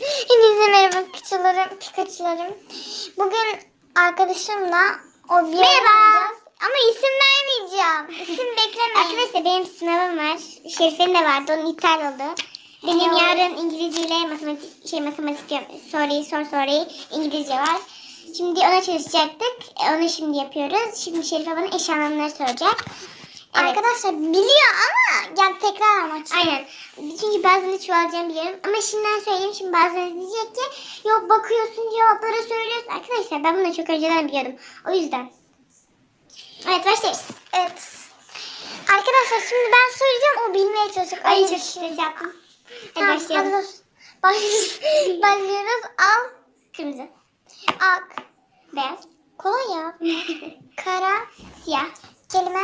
Hepinize merhaba Pikachu'larım, Pikachu'larım. Bugün arkadaşımla o bir Merhaba. Ama isim vermeyeceğim. İsim beklemeyin. Arkadaşlar benim sınavım var. Şerife'nin de vardı. Onun iptal oldu. Benim Evet. yarın İngilizce ile matematik, şey matematik diyorum. Sorry, sor sorry. İngilizce var. Şimdi ona çalışacaktık. E, Onu şimdi yapıyoruz. Şimdi Şerife bana eş anlamları soracak. Evet. Arkadaşlar biliyor ama yani tekrar amaç. Aynen. Çünkü bazen çoğalacağını biliyorum. Ama şimdiden söyleyeyim. Şimdi bazen diyecek ki yok bakıyorsun cevapları söylüyorsun. Arkadaşlar ben bunu çok önceden biliyordum. O yüzden. Evet başlıyoruz. Evet. Arkadaşlar şimdi ben söyleyeceğim o bilmeye çalışacak. Ay çok şey. yaptım. Hadi Tamam, başlayalım. hadi Başlıyoruz. Başlıyoruz. Al. Kırmızı. Ak. Beyaz. Kolay ya. Kara. Siyah. Kelime.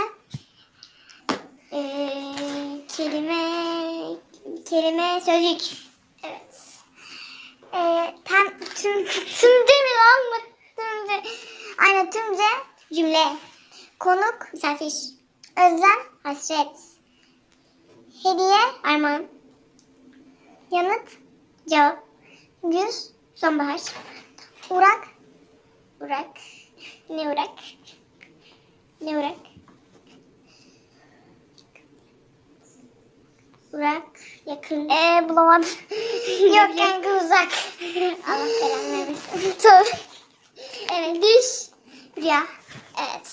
Kelime kelime sözcük. Evet. Ee, tem, tüm, tümce mi lan? Tümce. Aynen tümce. Cümle. Konuk. Misafir. Özlem. Hasret. Hediye. Armağan. Yanıt. Cevap. Güz. Sonbahar. Urak. Urak. Ne urak? Ne urak? Urak. Yakın. Ee, bulamadım. Yok kanka uzak. Allah belanı vermesin. Tövbe. Evet. Düş. Rüya. Evet.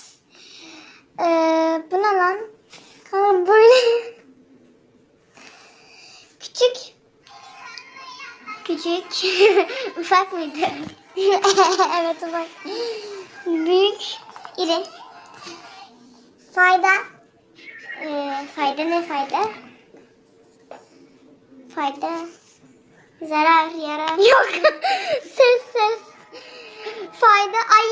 Ee, bu ne lan? Kanka böyle. Küçük. Küçük. Ufak mıydı? evet uzak. Büyük. İri. Fayda. Ee, fayda ne fayda? Fayda. Zarar, yarar. Yok. ses ses. Fayda. Ay.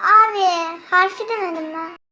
Abi. Harfi demedim ben.